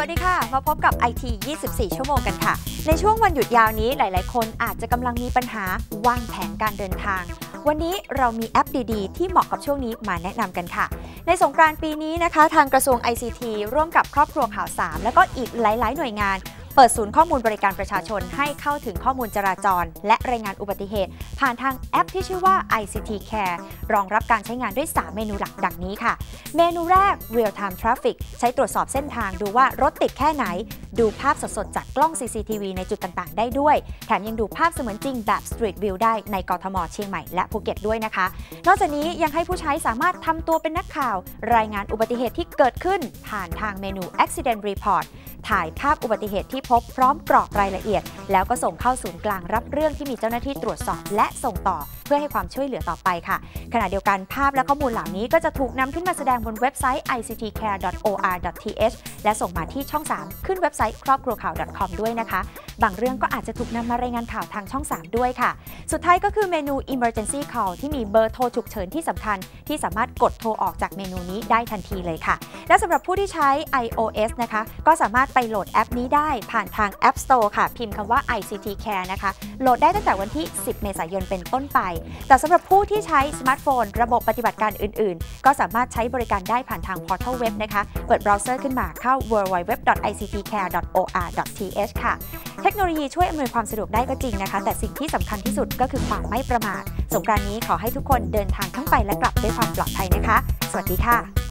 สวัสดีค่ะ มาพบกับ IT 24 ชั่วโมงกันค่ะ ในช่วงวันหยุดยาวนี้หลาย ๆ คนอาจจะกำลังมีปัญหาวางแผนการเดินทาง วันนี้เรามีแอปดีๆ ที่เหมาะกับช่วงนี้มาแนะนำกันค่ะ ในสงกรานต์ปีนี้นะคะ ทางกระทรวง ICT ร่วมกับครอบครัวข่าวสามและก็อีกหลาย ๆ หน่วยงาน เปิดศูนย์ข้อมูลบริการประชาชนให้เข้าถึงข้อมูลจราจร และรายงานอุบัติเหตุ ผ่านทางแอปที่ชื่อว่า ICT Care รองรับการใช้งานด้วย 3 เมนูหลักดังนี้ค่ะ เมนูแรก Real Time Traffic ใช้ตรวจสอบเส้นทางดูว่ารถติดแค่ไหน ดูภาพสดๆจากกล้อง CCTV ในจุดต่างๆ ได้ด้วย แถมยังดูภาพเสมือนจริงแบบ Street View ได้ในกทมเชียงใหม่และภูเก็ตด้วยนะคะ นอกจากนี้ยังให้ผู้ใช้สามารถทำตัวเป็นนักข่าว รายงานอุบัติเหตุที่เกิดขึ้น ผ่านทางเมนู Accident Report ถ่ายภาพอุบัติเหตุที่พบพร้อมกรอกรายละเอียด แล้วก็ส่งเข้าศูนย์กลางรับเรื่องที่มีเจ้าหน้าที่ตรวจสอบ และส่งต่อเพื่อให้ความช่วยเหลือต่อไปค่ะ ขณะเดียวกันภาพและข้อมูลเหล่านี้ก็จะถูกนำขึ้นมาแสดงบนเว็บไซต์ ictcare.or.th และส่งมาที่ช่อง 3 ขึ้นเว็บไซต์ครอบครัวข่าว .com ด้วยนะคะ บางเรื่องก็อาจจะถูกนำมารายงานข่าวทางช่อง 3 ด้วยค่ะ สุดท้ายก็คือเมนู emergency call ที่มีเบอร์โทรฉุกเฉินที่สำคัญ ที่สามารถกดโทรออกจากเมนูนี้ได้ทันทีเลยค่ะ และสำหรับผู้ที่ใช้ iOS นะคะ ก็สามารถไปโหลดแอปนี้ได้ผ่านทาง App Store ค่ะ พิมพ์คำว่า ICT Care นะคะ โหลดได้ตั้งแต่วันที่ 10 เมษายนเป็นต้นไป แต่สำหรับผู้ที่ใช้สมาร์ทโฟน ระบบปฏิบัติการอื่น ๆ ก็สามารถใช้บริการได้ผ่านทาง Portal Web นะคะ เปิดเบราว์เซอร์ขึ้นมาเข้า www.ictcare.or.th ค่ะ เทคโนโลยีช่วยอำนวยความสะดวกได้ก็จริงนะคะ แต่สิ่งที่สำคัญที่สุดก็คือความไม่ประมาท สงกรานนี้ขอให้ทุกคนเดินทางทั้งไปและกลับด้วยความปลอดภัยนะคะ สวัสดีค่ะ